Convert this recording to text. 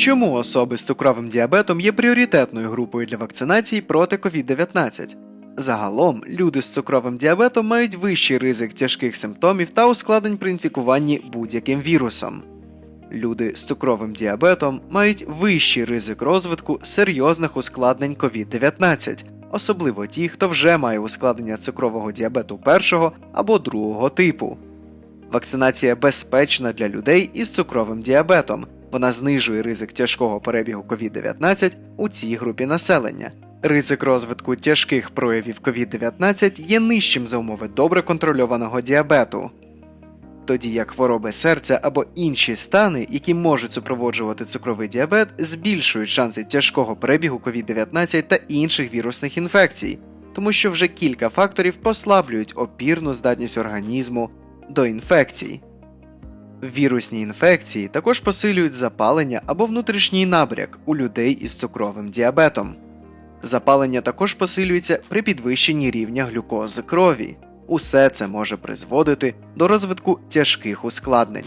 Чому особи з цукровим діабетом є пріоритетною групою для вакцинації проти COVID-19? Загалом, люди з цукровим діабетом мають вищий ризик тяжких симптомів та ускладнень при інфікуванні будь-яким вірусом. Люди з цукровим діабетом мають вищий ризик розвитку серйозних ускладнень COVID-19, особливо ті, хто вже має ускладнення цукрового діабету першого або другого типу. Вакцинація безпечна для людей із цукровим діабетом. Вона знижує ризик тяжкого перебігу COVID-19 у цій групі населення. Ризик розвитку тяжких проявів COVID-19 є нижчим за умови добре контрольованого діабету. Тоді як хвороби серця або інші стани, які можуть супроводжувати цукровий діабет, збільшують шанси тяжкого перебігу COVID-19 та інших вірусних інфекцій, тому що вже кілька факторів послаблюють опірну здатність організму до інфекцій. Вірусні інфекції також посилюють запалення або внутрішній набряк у людей із цукровим діабетом. Запалення також посилюється при підвищенні рівня глюкози крові. Усе це може призводити до розвитку тяжких ускладнень.